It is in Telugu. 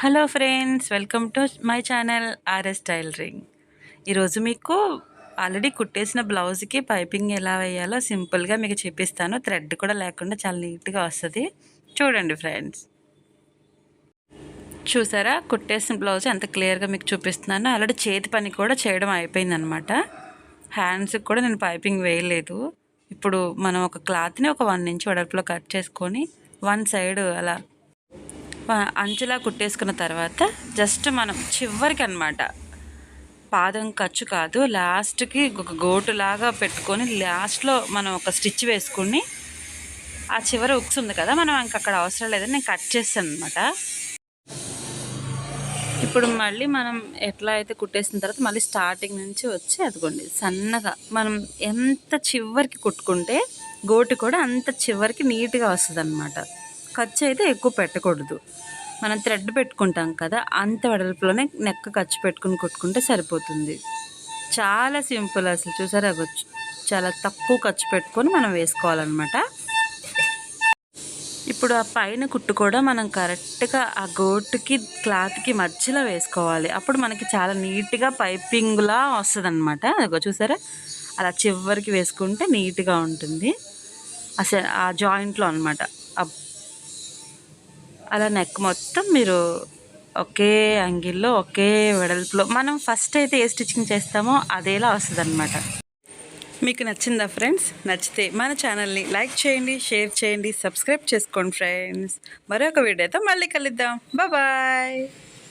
Hello friends welcome to my channel RS tailoring ఈరోజు మీకు ఆల్రెడీ కుట్టేసిన బ్లౌజ్కి పైపింగ్ ఎలా వేయాలో సింపుల్గా మీకు చూపిస్తాను. థ్రెడ్ కూడా లేకుండా చాలా నీట్గా వస్తుంది. చూడండి ఫ్రెండ్స్. చూసారా? కుట్టేసిన బ్లౌజ్ ఎంత క్లియర్గా మీకు చూపిస్తున్నాను ఆల్రెడీ చేతి పని కూడా చేయడం అయిపోయిందనమాట హ్యాండ్స్కి కూడా నేను పైపింగ్ వేయలేదు. ఇప్పుడు మనం ఒక క్లాత్ని ఒక వన్ ఇంచ్ వెడల్పులో కట్ చేసుకొని వన్ సైడ్ అలా అంచులా కుట్టేసుకున్న తర్వాత జస్ట్ మనం చివరికి అనమాట పాదం ఖర్చు కాదు లాస్ట్కి ఒక గోటులాగా పెట్టుకొని లాస్ట్లో మనం ఒక స్టిచ్ వేసుకుని ఆ చివర ఉక్స్ ఉంది కదా మనం ఇంక అక్కడ అవసరం లేదని నేను కట్ చేస్తాను అనమాట ఇప్పుడు మళ్ళీ మనం ఎట్లా అయితే కుట్టేసిన తర్వాత మళ్ళీ స్టార్టింగ్ నుంచి వచ్చి అదిగోండి సన్నగా మనం ఎంత చివరికి కుట్టుకుంటే గోటు కూడా అంత చివరికి నీట్గా వస్తుంది అనమాట ఖర్చు అయితే ఎక్కువ పెట్టకూడదు. మనం థ్రెడ్ పెట్టుకుంటాం కదా అంత వెడల్పులోనే నెక్క ఖర్చు పెట్టుకుని కుట్టుకుంటే సరిపోతుంది. చాలా సింపుల్ అసలు చూసారా? చాలా తక్కువ ఖర్చు పెట్టుకొని మనం వేసుకోవాలన్నమాట. ఇప్పుడు ఆ పైన కుట్టు కూడా మనం కరెక్ట్గా ఆ గోటుకి క్లాత్కి మధ్యలో వేసుకోవాలి. అప్పుడు మనకి చాలా నీట్గా పైపింగ్లా వస్తుంది అనమాట అదిగో చూసారా? అలా చివరికి వేసుకుంటే నీట్గా ఉంటుంది. అసలు ఆ జాయింట్లో అనమాట అలా నెక్ మొత్తం మీరు ఒకే యాంగిల్లో ఒకే వెడల్పులో. మనం ఫస్ట్ అయితే ఏ స్టిచ్చింగ్ చేస్తామో అదేలా వస్తుంది అనమాట మీకు నచ్చిందా ఫ్రెండ్స్ నచ్చితే మన ఛానల్ని లైక్ చేయండి షేర్ చేయండి సబ్స్క్రైబ్ చేసుకోండి ఫ్రెండ్స్ మరొక వీడియోతో మళ్ళీ కలుద్దాం. బాయ్